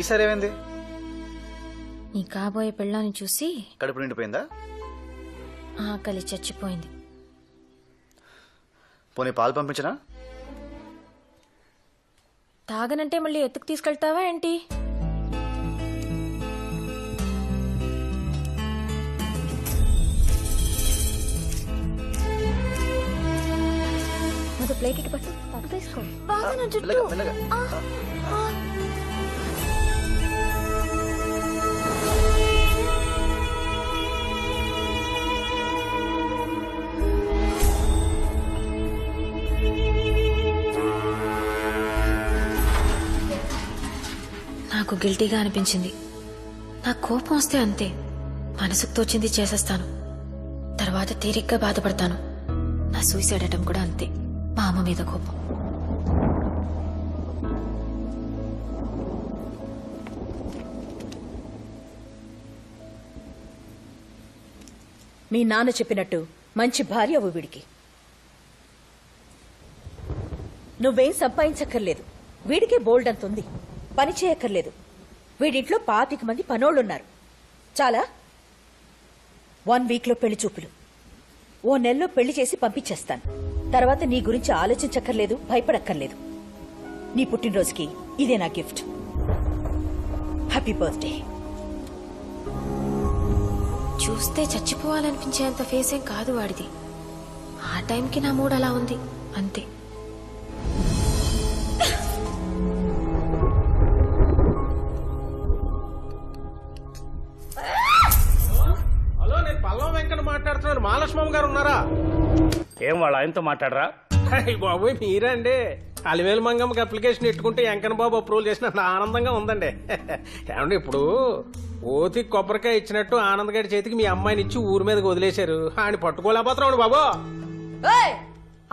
ఈసారి ఏమైంది? నీ కాబోయే పెళ్ళాన్ని చూసి కడుపు నిండిపోయిందా? ఆకలి చచ్చిపోయింది. పోనీ పాలు పంపించనా? తాగనంటే మళ్ళీ ఎత్తుకు తీసుకెళ్తావా ఏంటి? ప్లేట్ ఇటు పట్టు తీసుకో. బాగా నా జుట్టు. గిల్టీగా అనిపించింది. నాకు కోపం వస్తే అంతే. మనసుకు తోచింది చేసేస్తాను. తర్వాత తీరిగ్గా బాధపడతాను. నా సూసైడ్ అటం కూడా అంతే. మా అమ్మ మీద కోపం. మీ నాన్న చెప్పినట్టు మంచి భార్య అవ్వు వీడికి. నువ్వేం సంపాదించక్కర్లేదు. వీడికే బోల్డ్ అంత ఉంది. పని చేయక్కర్లేదు. వీడింట్లో పాతిక మంది పనోళ్ళున్నారు. చాలా? వన్ వీక్లో పెళ్ళి చూపులు. ఓ నెలలో పెళ్ళి చేసి పంపించేస్తాను. తర్వాత నీ గురించి ఆలోచించక్కర్లేదు భయపడక్కర్లేదు. నీ పుట్టినరోజుకి ఇదే నా గిఫ్ట్. Happy birthday. చూస్తే చచ్చిపోవాలనిపించేంత ఫేస్ ఏం కాదు వాడిది. ఆ టైంకి నా మూడ్ అలా ఉంది. అంతే. ఏం వాళ్ళ ఆయనతో మాట్లాడరా? బాబోయ్ మీరే అండి అలివేలు మంగమ్మకి అప్లికేషన్ పెట్టుకుంటే వెంకన్న బాబు అప్రూవల్ చేసినంత ఆనందంగా ఉందండి. ఏమండి ఇప్పుడు ఓతి కొబ్బరికాయ ఇచ్చినట్టు ఆనంద్ గారి చేతికి మీ అమ్మాయిని ఇచ్చి ఊరి మీదకి వదిలేశారు. ఆయన పట్టుకోలేకపోతున్నాడు బాబు.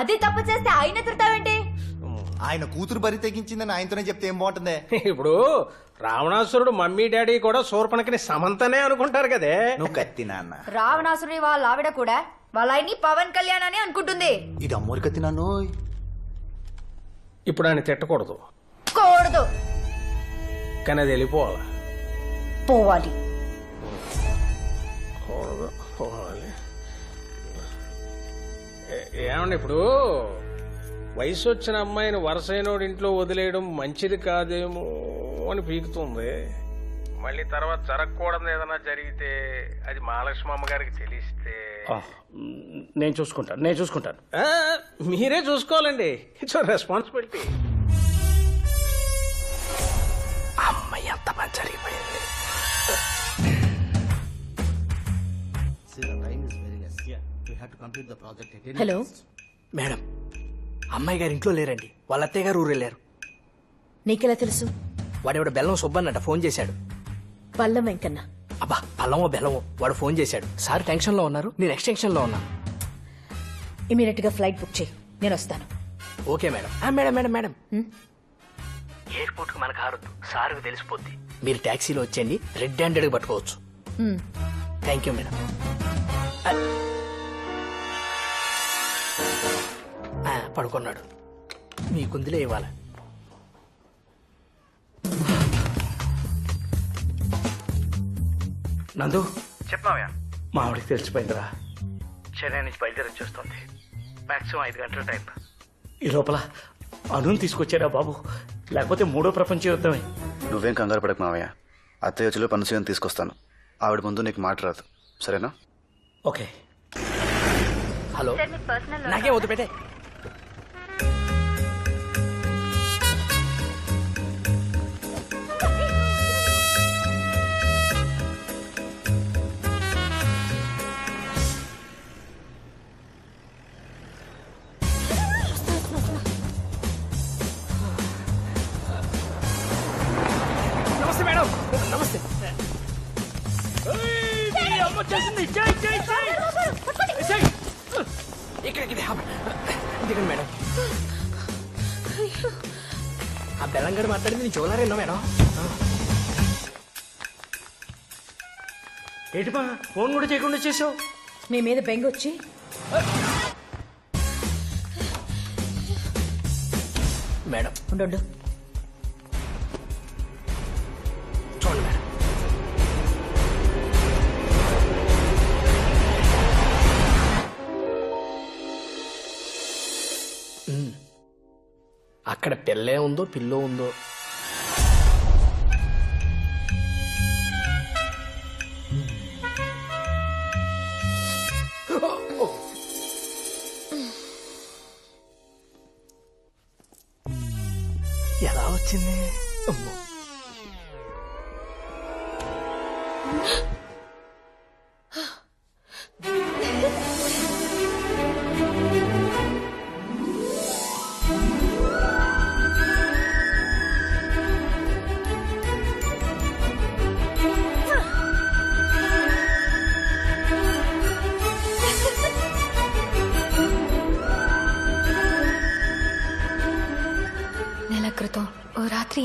అది తప్పు చేస్తే ఆయన తిడతావేంటి? ఆయన కూతురు బరి తెగించిందని ఆయనతోనే చెప్తే ఏం బాగుంటుంది? ఇప్పుడు రావణాసురుడు మమ్మీ డాడీ కూడా శూర్పణకిని సమంతనే అనుకుంటారు కదే. నువ్వు కత్తి నాన్న. రావణాసుడి వాళ్ళ ఆవిడ కూడా వాళ్ళ ఆయన్ని పవన్ కళ్యాణ్ అని అనుకుంటుంది. ఇది అమ్మోరు కత్తి నాన్న ఇప్పుడు ఆయన తిట్టకూడదు. కూడదు. కానీ అది వెళ్ళిపోవాలి. పోవాలి. కూడదు పోవాలి. ఏ- ఏమండి ఇప్పుడు? వయసు వచ్చిన అమ్మాయిని వరసైనోడి ఇంట్లో వదిలేయడం మంచిది కాదేమో అని పీకుతుంది. మళ్ళీ తర్వాత జరగకూడదు ఏదైనా జరిగితే అది మహాలక్ష్మి అమ్మగారికి తెలిస్తే. నేను చూసుకుంటాను నేను చూసుకుంటాను. మీరే చూసుకోవాలండి. ఇట్స్ రెస్పాన్సిబిలిటీ అమ్మాయి ఎంత పని జరిగిపోయింది. హలో మేడం అమ్మాయి గారు ఇంట్లో లేరండి. వాళ్ళ అత్తయ్య గారు ఊరు వెళ్ళారు నీకెలా తెలుసు? వాడెవడ బెల్లం సుబ్బన్నట ఫోన్ చేశాడు. పల్లం వెంకన్న. అబ్బా పల్లమో బెల్లమో. వాడు ఫోన్ చేశాడు. సార్ టెన్షన్లో ఉన్నారు. నేను ఎక్స్టెన్షన్లో ఉన్నా. ఇమీడియట్గా ఫ్లైట్ బుక్ చేయి. నేను వస్తాను. Okay madam. ఆ, మేడం మేడం మేడం. ఎయిర్పోర్ట్కు మనకు హారొద్దు సార్కు తెలిసిపోద్ది. మీరు ట్యాక్సీలో వచ్చేయండి. రెడ్ హ్యాండెడ్గా పట్టుకోవచ్చు. హ్మ్. Thank you madam. ఆ. ఆ, పడుకున్నాడు. మీ కుందిలే ఇవ్వాలి? నందు? చెప్పావా మా ఆవిడకి తెలిసిపోయిందిరా. చెన్నై నుంచి బయలుదేరి వచ్చేస్తుంది మాక్సిమం ఐదు గంటల టైం. ఈ లోపల అనుని తీసుకొచ్చారా బాబు? లేకపోతే మూడో ప్రపంచ యుద్ధమే. నువ్వేం కంగారు పడకు మావయ్య. అత్తయ్య వచ్చిలో పనుసీని తీసుకొస్తాను. ఆవిడ ముందు నీకు మాట రాదు సరేనా? ఓకే. హలో. నాకే వద్దు పెట్టే బెల్లంగడ మాట్లాడింది నేను చూడలేరేనో మేడం? ఏంటిమా ఫోన్ కూడా చేయకుండా చేసావు మీ మీద బెంగ వచ్చి. మేడం ఉండు. అక్కడ పిల్లే ఉందో పిల్లో ఉందో. ఎలా వచ్చింది?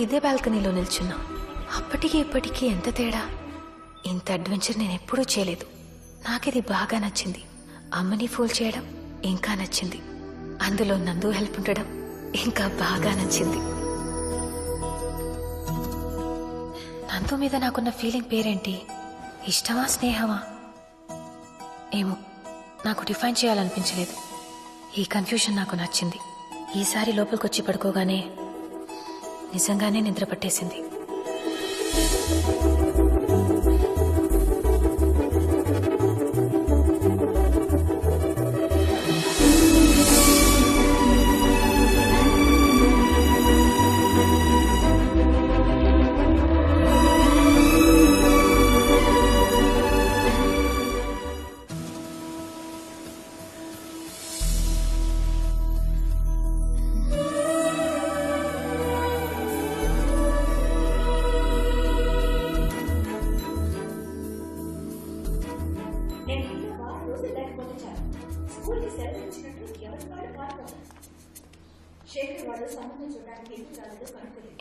ఇదే బాల్కనీలో నిల్చున్నా. అప్పటికి ఇప్పటికీ ఎంత తేడా? ఇంత అడ్వెంచర్ నేను ఎప్పుడూ చేయలేదు. నాకిది బాగా నచ్చింది. అమ్మని ఫూల్ చేయడం ఇంకా నచ్చింది. అందులో నందు హెల్ప్ ఉండడం ఇంకా బాగా నచ్చింది. నందు మీద నాకున్న ఫీలింగ్ పేరేంటి? ఇష్టమా స్నేహమా? ఏమో నాకు డిఫైన్ చేయాలనిపించలేదు. ఈ కన్ఫ్యూషన్ నాకు నచ్చింది. ఈసారి లోపలికొచ్చి పడుకోగానే నిజంగానే నిద్ర పట్టేసింది.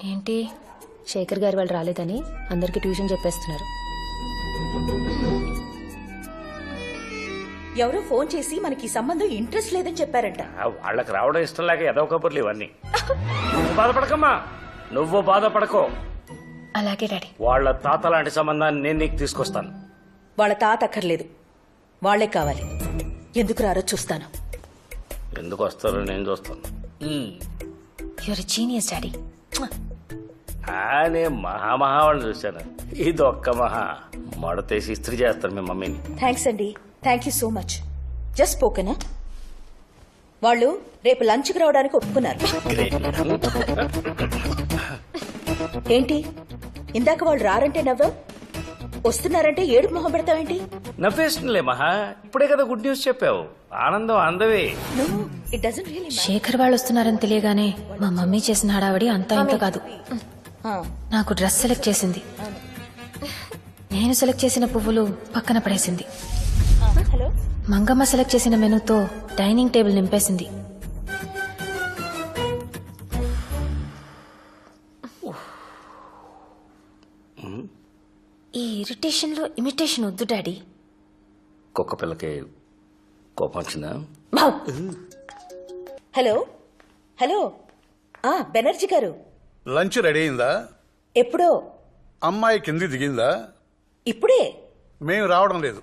ఏంటి? శేఖర్ గారు వాళ్ళు రాలేదని అందరికీ ట్యూషన్ చెప్పేస్తున్నారు. ఎవరో ఫోన్ చేసి మనకి ఈ సంబంధం ఇంట్రెస్ట్ లేదని చెప్పారంట. ఆ, వాళ్ళకి రావడం ఇష్టం లేక ఏదో కబుర్లు ఇవన్నీ. నువ్వు బాధపడకమ్మా. నువ్వు బాధపడకో. అలాగే డాడీ. వాళ్ళ తాత లాంటి సంబంధాన్ని నేను నీకు తీసుకొస్తాను. వాళ్ళ తాత అక్కర్లేదు. వాళ్ళే కావాలి. ఎందుకు రారో చూస్తాను. ఎందుకు వస్తారో నేను చూస్తాను. యువర్ జీనియస్ డాడీ నేను మహా మహా వాళ్ళని చూశాను. ఇది ఒక్క మహా. మడతేసి ఇస్త్రీ చేస్తారు మీ మమ్మీని. థ్యాంక్స్ అండి thank you so much just స్పోకెనా వాళ్ళు రేపు లంచ్కి రావడానికి ఒప్పుకున్నారు. ఏంటి? ఇందాక వాళ్ళు రారంటే నవ్వావు వస్తున్నారంటే ఏడుపు మొహం పెడతావేంటి? నవ్వేస్తుందిలే మహా. ఇప్పుడే కదా గుడ్ న్యూస్ చెప్పావు. ఆనందం అందవే. ఇట్ డజంట్ రియలీ శేఖర్ వాళ్ళు వస్తున్నారని తెలియగానే మా మమ్మీ చేసిన హడావడి అంతా ఇంత కాదు. నాకు డ్రెస్ సెలెక్ట్ చేసింది. నేను సెలెక్ట్ చేసిన పువ్వులు పక్కన పడేసింది. హలో. మంగమ్మ సెలెక్ట్ చేసిన మెనూతో డైనింగ్ టేబుల్ నింపేసింది. ఈ ఇరిటేషన్లో ఇమిటేషన్ వద్దు డాడీ. కుక్క పిల్లకి కోపం వచ్చిందా? హలో? హలో? ఆ బెనర్జీ గారు. లంచ్ రెడీ అయిందా? ఎప్పుడో. అమ్మాయి కింది దిగిందా? ఇప్పుడే. మేము రావడం లేదు.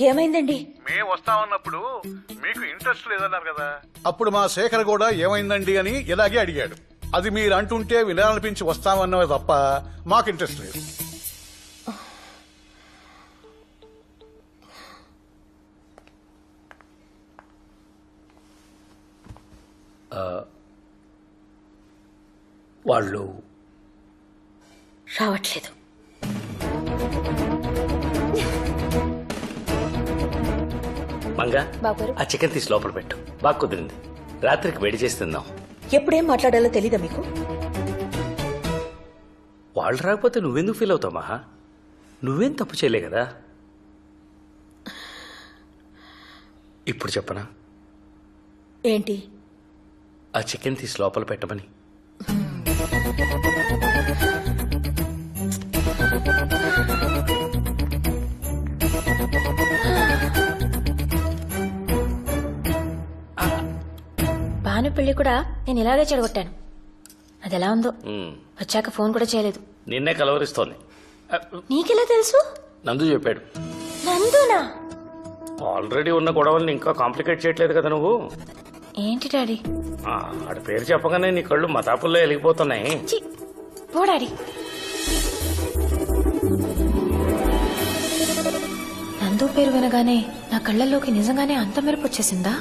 ఏమైందండి? మేము వస్తామన్నప్పుడు మీకు ఇంట్రెస్ట్ లేదన్నారు కదా. అప్పుడు మా శేఖర్ కూడా ఏమైందండి అని ఇలాగే అడిగాడు. అది మీరు అంటుంటే వినాలనిపించి వస్తామన్నవి తప్ప మాకు ఇంట్రెస్ట్ లేదు. వాళ్ళు రావట్లేదు. మంగా బాబుగారు. ఆ చికెన్ తీసి లోపల పెట్టు. బాగా కుదిరింది. రాత్రికి వేడి చేసి తిందాం. ఎప్పుడేం మాట్లాడాలో తెలీదా మీకు? వాళ్ళు రాకపోతే నువ్వెందుకు ఫీల్ అవుతావు మహా? నువ్వేం తప్పు చేయలే కదా? ఇప్పుడు చెప్పనా? ఏంటి? ఆ చికెన్ తీసి లోపల పెట్టమని. భాను పెళ్ళి కూడా నేను ఇలాగే చెడగొట్టాను. అది ఎలా ఉందో? వచ్చాక ఫోన్ కూడా చేయలేదు. నిన్నే కలవరిస్తోంది. నీకెలా తెలుసు? నందు చెప్పాడు. నందునా? ఆల్రెడీ ఉన్న గొడవల్ని ఇంకా కాంప్లికేట్ చేయట్లేదు కదా నువ్వు? ఏంటి డాడీ? ఆ, ఆడి పేరు చెప్పగానే నీ కళ్ళు మతాపుల్లో వెలిగిపోతున్నాయి చి పో డాడీ. నందు పేరు వినగానే నా కళ్ళల్లోకి నిజంగానే అంత మెరుపు వచ్చేసిందా?